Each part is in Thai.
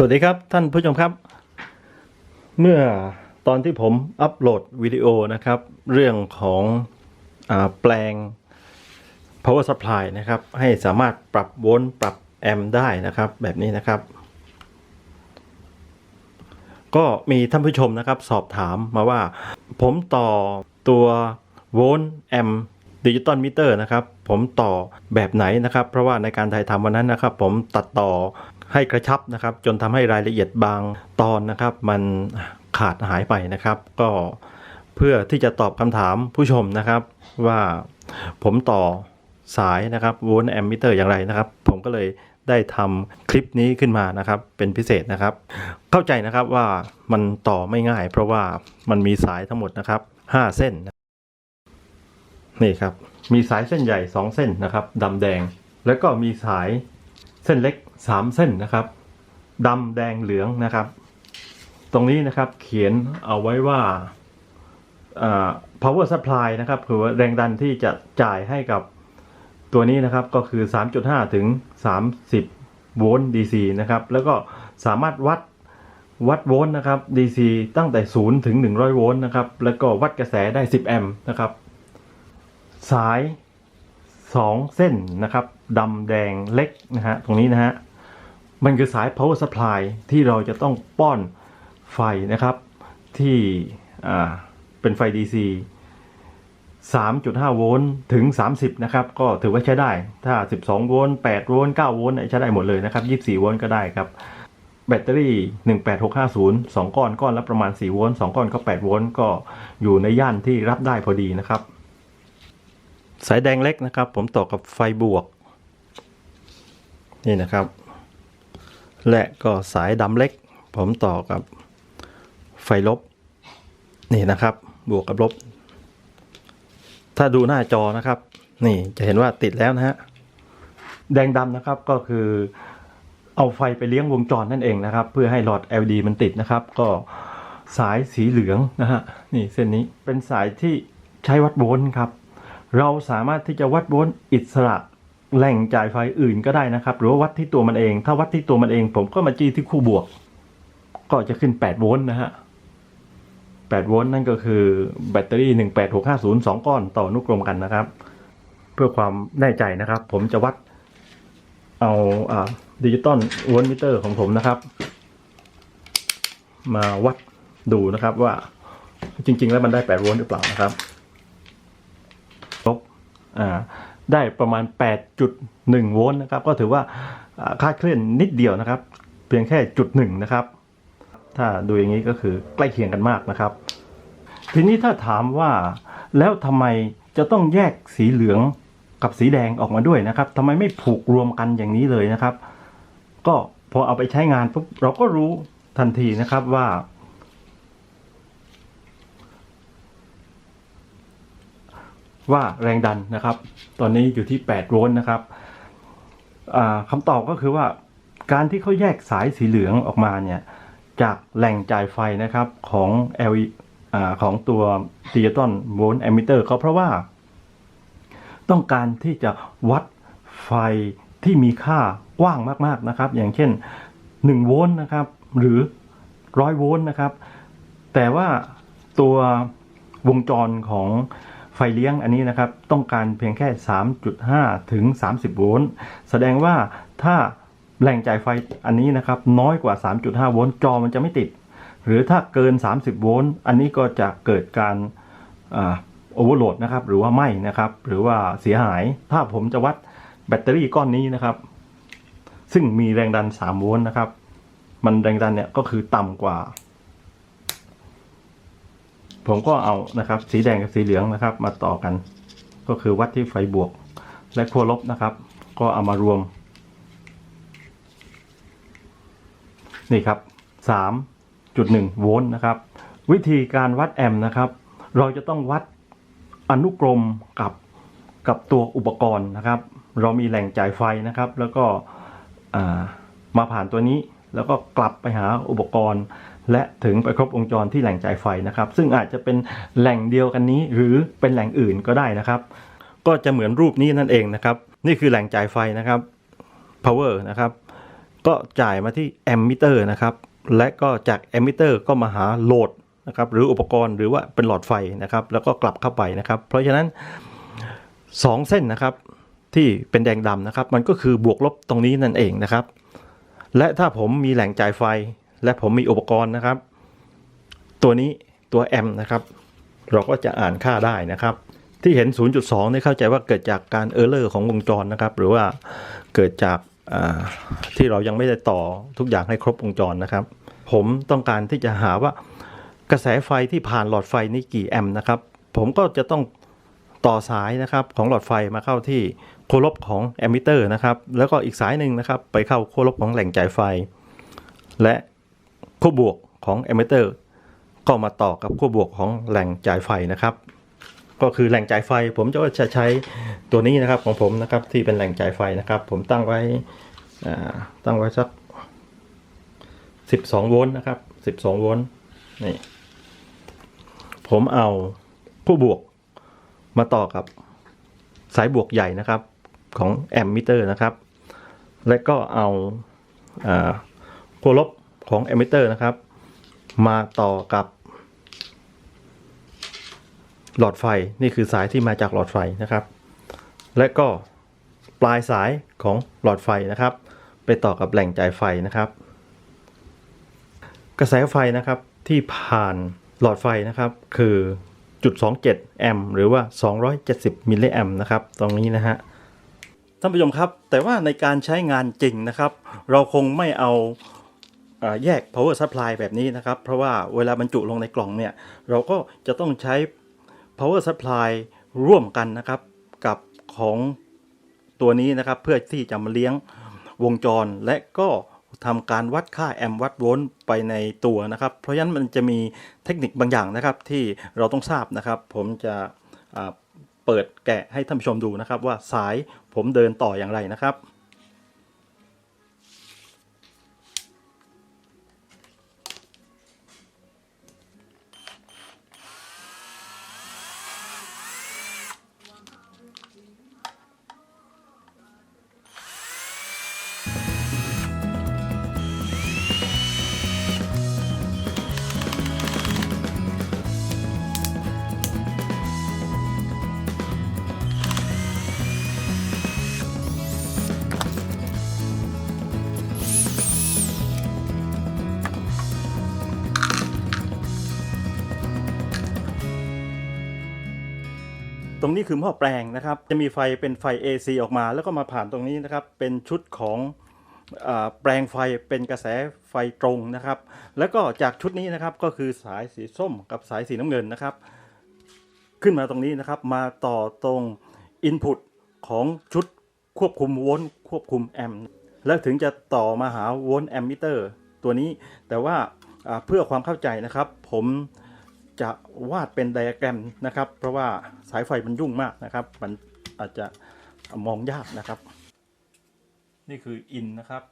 สวัสดีครับท่านผู้ชมครับ เมื่อตอนที่ผมอัปโหลดวิดีโอนะครับ เรื่องของอแปลง power supply นะครับ ให้สามารถปรับโวลต์ปรับแอมป์ได้นะครับ แบบนี้นะครับ ก็มีท่านผู้ชมนะครับ สอบถามมาว่า ผมต่อตัวโวลต์แอมป์ดิจิตอลมิเตอร์นะครับ ผมต่อแบบไหนนะครับ เพราะว่าในการถ่ายทำวันนั้นนะครับ ผมตัดต่อ ให้กระชับนะครับ จนทำให้รายละเอียดบางตอนนะครับ มันขาดหายไปนะครับ ก็เพื่อที่จะตอบคำถามผู้ชมนะครับ ว่าผมต่อสายนะครับโวลต์แอมมิเตอร์อย่างไรนะครับ ผมก็เลยได้ทำคลิปนี้ขึ้นมานะครับ เป็นพิเศษนะครับ เข้าใจนะครับว่ามันต่อไม่ง่าย เพราะว่ามันมีสายทั้งหมดนะครับ 5 เส้น นี่ครับ มีสายเส้นใหญ่ 2 เส้นนะครับดำแดง แล้วก็มีสายเส้นเล็ก 3เส้นนะครับดำแดงเหลืองนะครับ ตรงนี้นะครับเขียนเอาไว้ว่าา power supply นะครับคือแรงดันที่จะจ่ายให้กับตัวนี้นะครับก็คือ 3.5 ถึง 30 โวลต์ DC นะครับ แล้วก็สามารถวัดวัดโวลต์นะครับ DC ตั้งแต่ 0 ถึง 100 โวลต์นะครับ แล้วก็วัดกระแสได้ 10 แอมป์นะครับ สาย 2 เส้นนะครับดำแดงเล็กนะฮะตรงนี้นะฮะ มันคือสาย power supply ที่เราจะต้องป้อนไฟนะครับ ที่เป็นไฟ DC 3.5 โวลต์ถึง 30 นะครับ ก็ถือว่าใช้ได้ถ้า 12 โวลต์ 8 โวลต์ 9 โวลต์ใช้ได้หมดเลยนะครับ 24 โวลต์ก็ได้ครับ แบตเตอรี่ 18650 2 ก้อนก้อนละประมาณ 4 โวลต์ 2 ก้อนก็ 8 โวลต์ ก็อยู่ในย่านที่รับได้พอดีนะครับ สายแดงเล็กนะครับ ผมต่อกับไฟบวก นี่นะครับ และก็สายดำเล็ก ผมต่อกับไฟลบ นี่นะครับ บวกกับลบ ถ้าดูหน้าจอนะครับ นี่จะเห็นว่าติดแล้วนะฮะ แดงดำนะครับก็คือเอาไฟไปเลี้ยงวงจรนั่นเองนะครับ เพื่อให้หลอด LED มันติดนะครับ ก็สายสีเหลืองนะฮะนี่เส้นนี้เป็นสายที่ใช้วัดโวลต์ครับ เราสามารถที่จะวัดโวลต์อิสระ แหล่งจ่ายไฟอื่นก็ได้นะครับ หรือว่าวัดที่ตัวมันเอง ถ้าวัดที่ตัวมันเอง ผมก็มาจี้ที่คู่บวก ก็จะขึ้น 8 โวลต์นะฮะ 8 โวลต์นั่นก็คือแบตเตอรี่ 18650 2 ก้อนต่อนุกรมกันนะครับ เพื่อความแน่ใจนะครับ ผมจะวัดเอาดิจิตอลโวลต์มิเตอร์ของผมนะครับ มาวัดดูนะครับว่าจริง ๆ แล้วมันได้ 8 โวลต์หรือเปล่านะครับลบอ่า ได้ประมาณ 8.1 โวลต์นะครับ ก็ถือว่าคลาดเคลื่อนนิดเดียวนะครับ เพียงแค่จุดหนึ่งนะครับ ถ้าดูอย่างนี้ก็คือใกล้เคียงกันมากนะครับ ทีนี้ถ้าถามว่าแล้วทำไมจะต้องแยกสีเหลืองกับสีแดงออกมาด้วยนะครับทำไมไม่ผูกรวมกันอย่างนี้เลยนะครับ ก็พอเอาไปใช้งานปุ๊บเราก็รู้ทันทีนะครับว่า ว่าแรงดันนะครับ ตอนนี้อยู่ที่ 8 โวลต์นะครับอ่าคำตอบก็คือว่าการที่เขาแยกสายสีเหลืองออกมาเนี่ยจากแหล่งจ่ายไฟนะครับของ L อของตัวดิจิตอลโวลต์แอมมิเตอร์ก็เพราะว่า ต้องการที่จะวัดไฟที่มีค่ากว้างมากๆนะครับ อย่างเช่น 1 โวลต์นะครับ หรือ 100 โวลต์นะครับ แต่ว่าตัววงจรของ ไฟเลี้ยงอันนี้นะครับต้องการเพียงแค่ 3.5 ถึง 30 โวลต์ แสดงว่าถ้าแหล่งจ่ายไฟอันนี้นะครับน้อยกว่า 3.5 โวลต์จอมันจะไม่ติด หรือถ้าเกิน 30 โวลต์อันนี้ก็จะเกิดการโอเวอร์โหลดนะครับหรือว่าไหม้นะครับหรือว่าเสียหายถ้าผมจะวัดแบตเตอรี่ก้อนนี้นะครับ ซึ่งมีแรงดัน 3 โวลต์นะครับ มันแรงดันเนี่ยก็คือต่ำกว่า ผมก็เอานะครับ สีแดงกับสีเหลืองนะครับ มาต่อกัน ก็คือวัดที่ไฟบวก และขั้วลบนะครับ ก็เอามารวม นี่ครับ 3.1 โวลต์นะครับ วิธีการวัดแอมป์นะครับ เราจะต้องวัดอนุกรมกับกับตัวอุปกรณ์นะครับ เรามีแหล่งจ่ายไฟนะครับ แล้วก็ามาผ่านตัวนี้แล้วก็กลับไปหาอุปกรณ์ และถึงไปครบวงจรที่แหล่งจ่ายไฟนะครับ ซึ่งอาจจะเป็นแหล่งเดียวกันนี้หรือเป็นแหล่งอื่นก็ได้นะครับ ก็จะเหมือนรูปนี้นั่นเองนะครับ นี่คือแหล่งจ่ายไฟนะครับ power นะครับ ก็จ่ายมาที่แอมมิเตอร์นะครับ และก็จากแอมมิเตอร์ก็มาหาโหลดนะครับหรืออุปกรณ์หรือว่าเป็นหลอดไฟนะครับ แล้วก็กลับเข้าไปนะครับ เพราะฉะนั้น 2 เส้นนะครับที่เป็นแดงดำนะครับ มันก็คือบวกลบตรงนี้นั่นเองนะครับ และถ้าผมมีแหล่งจ่ายไฟ และผมมีอุปกรณ์นะครับ ตัวนี้ตัวแอมนะครับ เราก็จะอ่านค่าได้นะครับ ที่เห็น 0.2นี่เข้าใจว่าเกิดจากการเออร์เลอร์ของวงจรนะครับ หรือว่าเกิดจากาที่เรายังไม่ได้ต่อทุกอย่างให้ครบวงจรนะครับ ผมต้องการที่จะหาว่ากระแสไฟที่ผ่านหลอดไฟนี่กี่แอมป์นะครับ ผมก็จะต้องต่อสายนะครับของหลอดไฟมาเข้าที่โคลบของแอมมิเตอร์นะครับ แล้วก็อีกสายหนึ่งนะครับ ไปเข้าโคลบของแหล่งจ่ายไฟ และ ขั้วบวกของแอมิเตอร์ก็มาต่อกับขั้วบวกของแหล่งจ่ายไฟนะครับ ก็คือแหล่งจ่ายไฟผมจะใช้ตัวนี้นะครับของผมนะครับที่เป็นแหล่งจ่ายไฟนะครับ ผมตั้งไว้ตั้งไว้สัก 12 โวลต์นะครับ 12 โวลต์นี่ผมเอาคู่บวกมาต่อกับสายบวกใหญ่นะครับของแอมมิเตอร์นะครับ และก็เอาขั้วลบ ของแอมมิเตอร์นะครับ มาต่อกับ หลอดไฟนี่คือสายที่มาจากหลอดไฟนะครับ และก็ปลายสายของหลอดไฟนะครับ ไปต่อกับแหล่งจ่ายไฟนะครับ กระแสไฟนะครับที่ผ่านหลอดไฟนะครับคือจุด27แอมป์หรือว่า 270มิลลิแอมป์นะครับ ตรงนี้นะฮะท่านผู้ชมครับ แต่ว่าในการใช้งานจริงนะครับ เราคงไม่เอาอ่า แยก power supply แบบนี้นะครับ เพราะว่าเวลาบรรจุลงในกล่องเนี่ย เราก็จะต้องใช้ power supply ร่วมกันนะครับกับของตัวนี้นะครับเพื่อที่จะมาเลี้ยงวงจรและก็ทำการวัดค่าแอมป์วัตต์โวลต์ไปในตัวนะครับ เพราะฉะนั้นมันจะมีเทคนิคบางอย่างนะครับที่เราต้องทราบนะครับ ผมจะเปิดแกะให้ท่านผู้ชมดูนะครับ ว่าสายผมเดินต่ออย่างไรนะครับ รงนี้คือหม้อแปลงนะครับ จะมีไฟเป็นไฟ AC ออกมา แล้วก็มาผ่านตรงนี้นะครับ เป็นชุดของอแปลงไฟเป็นกระแสไฟตรงนะครับ แล้วก็จากชุดนี้นะครับก็คือสายสีส้มกับสายสีน้ำเงินนะครับ ขึ้นมาตรงนี้นะครับมาต่อตรง Input ของชุดควบคุมโวลต์ควบคุมแอมป์แล้วถึงจะต่อมาหาโวลต์แอมมิเตอร์ตัวนี้แต่ว่าเพื่อความเข้าใจนะครับ ผม จะวาดเป็นไดอะแกรมนะครับ เพราะว่าสายไฟมันยุ่งมากนะครับ มันอาจจะมองยากนะครับ นี่คืออินนะครับ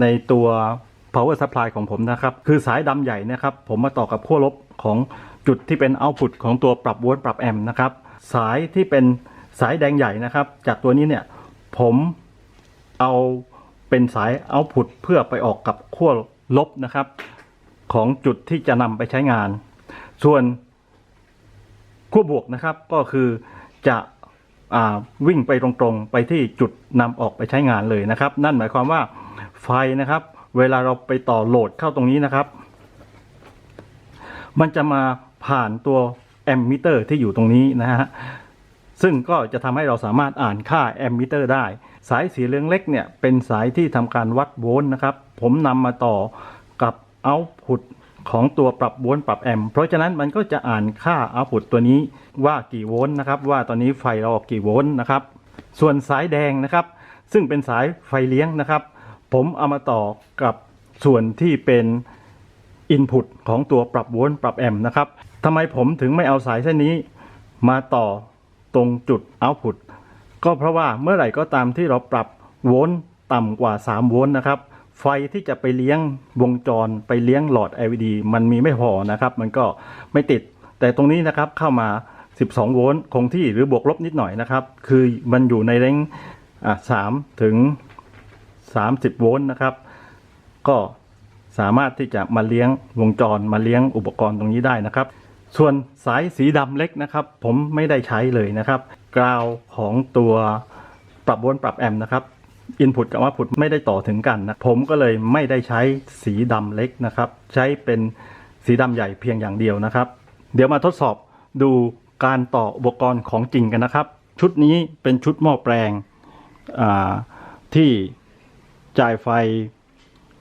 ในตัว power supply ของผมนะครับ คือสายดำใหญ่นะครับ ผมมาต่อกับขั้วลบของจุดที่เป็น output ของตัวปรับโวลต์ปรับแอมป์นะครับ สายที่เป็นสายแดงใหญ่นะครับ จากตัวนี้เนี่ยผมเอาเป็นสาย output เพื่อไปออกกับขั้วลบนะครับ ของจุดที่จะนำไปใช้งาน ส่วนขั้วบวกนะครับก็คือจะอวิ่งไปตรงๆ ไปที่จุดนำออกไปใช้งานเลยนะครับ นั่นหมายความว่า ไฟนะครับ เวลาเราไปต่อโหลดเข้าตรงนี้นะครับ มันจะมาผ่านตัวแอมมิเตอร์ที่อยู่ตรงนี้นะฮะซึ่งก็จะทำให้เราสามารถอ่านค่าแอมมิเตอร์ได้ สายสีเหลืองเล็กเนี่ย เป็นสายที่ทำการวัดโวลต์นะครับ ผมนำมาต่อกับเอาต์พุตของตัวปรับโวลต์ปรับแอมป์เพราะฉะนั้นมันก็จะอ่านค่าเอาต์พุตตัวนี้ว่ากี่โวลต์นะครับ ว่าตอนนี้ไฟเราออกกี่โวลต์นะครับ ส่วนสายแดงนะครับ ซึ่งเป็นสายไฟเลี้ยงนะครับ ผมเอามาต่อกับส่วนที่เป็น Input ของตัวปรับโวลต์ปรับแอมป์นะครับทำไมผมถึงไม่เอาสายเส้นนี้มาต่อตรงจุด output ก็เพราะว่าเมื่อไหร่ก็ตามที่เราปรับโวลต์ต่ำกว่า 3 โวลต์นะครับ ไฟที่จะไปเลี้ยงวงจรไปเลี้ยงหลอด LED มันมีไม่พอนะครับ มันก็ไม่ติด แต่ตรงนี้นะครับเข้ามา 12 โวลต์คงที่หรือบวกลบนิดหน่อยนะครับ คือมันอยู่ในเรงอะ3ถึง 30 โวลต์นะครับ ก็สามารถที่จะมาเลี้ยงวงจรมาเลี้ยงอุปกรณ์ตรงนี้ได้นะครับ ส่วนสายสีดำเล็กนะครับ ผมไม่ได้ใช้เลยนะครับ กราวของตัวปรับโวลต์ปรับแอมป์นะครับอินพุตกับว่าพุตไม่ได้ต่อถึงกันนะผมก็เลยไม่ได้ใช้สีดำเล็กนะครับ ใช้เป็นสีดำใหญ่เพียงอย่างเดียวนะครับ เดี๋ยวมาทดสอบดูการต่ออุปกรณ์ของจริงกันนะครับ ชุดนี้เป็นชุดหม้อแปลงที่ จ่ายไฟ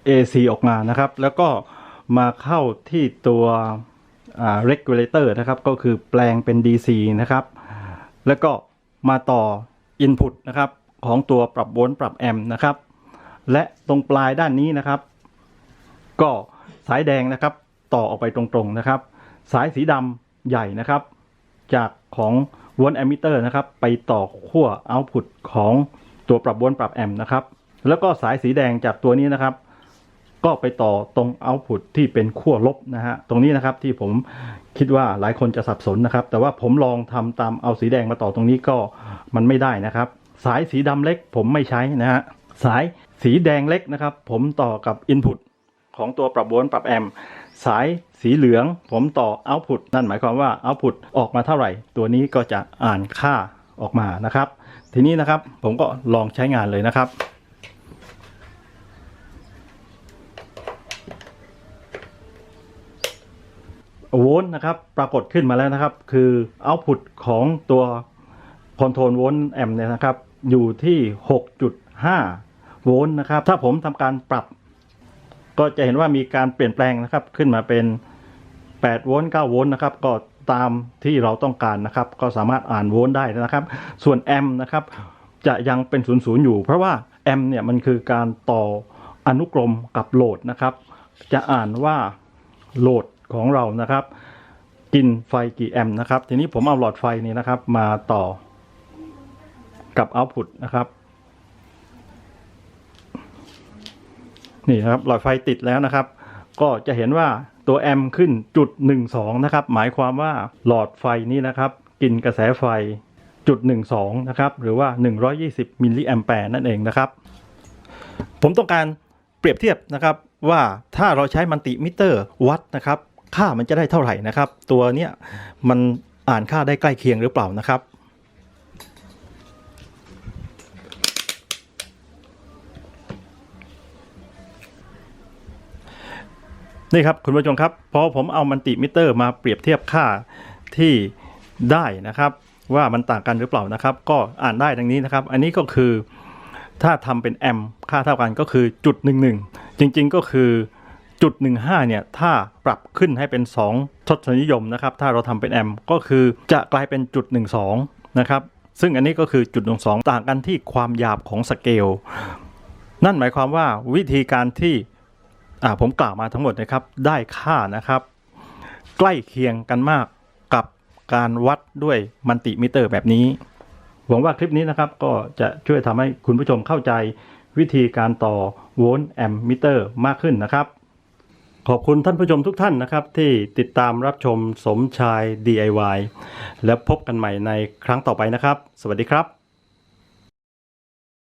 AC ออกมานะครับ แล้วก็มาเข้าที่ตัว regulator นะครับ ก็คือแปลงเป็น DC นะครับ แล้วก็มาต่อ input นะครับ ของตัวปรับโวลต์ปรับแอมป์นะครับ และตรงปลายด้านนี้นะครับ ก็สายแดงนะครับต่อออกไปตรงๆนะครับ สายสีดำใหญ่นะครับ จากของวลต์แอมมิเตอร์นะครับ ไปต่อขั้วเอาต์พุตของตัวปรับโวลต์ปรับแอมป์นะครับ แล้วก็สายสีแดงจากตัวนี้นะครับ ก็ไปต่อตรงเอาต์พุตที่เป็นขั้วลบนะฮะตรงนี้นะครับที่ผมคิดว่าหลายคนจะสับสนนะครับ แต่ว่าผมลองทำตามเอาสีแดงมาต่อตรงนี้ก็มันไม่ได้นะครับ สายสีดำเล็กผมไม่ใช้นะฮะสายสีแดงเล็กนะครับ ผมต่อกับ Input ของตัวปรับโวลต์ปรับแอมป์สายสีเหลืองผมต่อ Output นั่นหมายความว่า Output ออกมาเท่าไหร่ ตัวนี้ก็จะอ่านค่าออกมานะครับ ทีนี้นะครับผมก็ลองใช้งานเลยนะครับ โวลต์นะครับ ปรากฏขึ้นมาแล้วนะครับ คือ output ของตัวคอนโทรลโวลต์แอมเนี่ยนะครับ อยู่ที่ 6.5 โวลต์นะครับ ถ้าผมทำการปรับ ก็จะเห็นว่ามีการเปลี่ยนแปลงนะครับ ขึ้นมาเป็น 8 โวลต์ 9 โวลต์นะครับ ก็ตามที่เราต้องการนะครับ ก็สามารถอ่านโวลต์ได้นะครับ ส่วนแอมนะครับ จะยังเป็น00อยู่ เพราะว่าแอมเนี่ยมันคือการต่ออนุกรมกับโหลดนะครับ จะอ่านว่าโหลด ของเรานะครับ กินไฟกี่แอมป์นะครับ ทีนี้ผมเอาหลอดไฟนี้นะครับ มาต่อกับ output นะครับ นี่นะครับหลอดไฟติดแล้วนะครับ ก็จะเห็นว่าตัวแอมป์ขึ้นจุด12นะครับ หมายความว่าหลอดไฟนี้นะครับ กินกระแสไฟจุด12นะครับหรือว่า 120มิลลิแอมแปร์นั่นเองนะครับ ผมต้องการเปรียบเทียบนะครับว่าถ้าเราใช้มัลติมิเตอร์วัดนะครับ ค่ามันจะได้เท่าไหร่นะครับ ตัวเนี้ยมันอ่านค่าได้ใกล้เคียงหรือเปล่านะครับ นี่ครับคุณผู้ชมครับพอผมเอามัลติมิเตอร์มาเปรียบเทียบค่าที่ได้นะครับว่ามันต่างกันหรือเปล่านะครับ ก็อ่านได้ดังนี้นะครับ อันนี้ก็คือถ้าทำเป็นแอมป์ค่าเท่ากันก็คือจุดหนึ่งหนึ่งจริง ๆ ก็คือ จุดหนึ่งห้าเนี่ยถ้าปรับขึ้นให้เป็น 2 ทศนิยมนะครับถ้าเราทำเป็นแอมก็คือจะกลายเป็นจุดหนึ่งสองนะครับซึ่งอันนี้ก็คือจุดหนึ่งสองต่างกันที่ความหยาบของสเกล นั่นหมายความว่าวิธีการที่ผมกล่าวมาทั้งหมดนะครับได้ค่านะครับ ใกล้เคียงกันมากกับการวัดด้วยมัลติมิเตอร์แบบนี้ หวังว่าคลิปนี้นะครับก็จะช่วยทำให้คุณผู้ชมเข้าใจวิธีการต่อโวลต์แอมมิเตอร์มากขึ้นนะครับ ขอบคุณท่านผู้ชมทุกท่านนะครับ ที่ติดตามรับชมสมชาย DIY แล้วพบกันใหม่ในครั้งต่อไปนะครับ สวัสดีครับ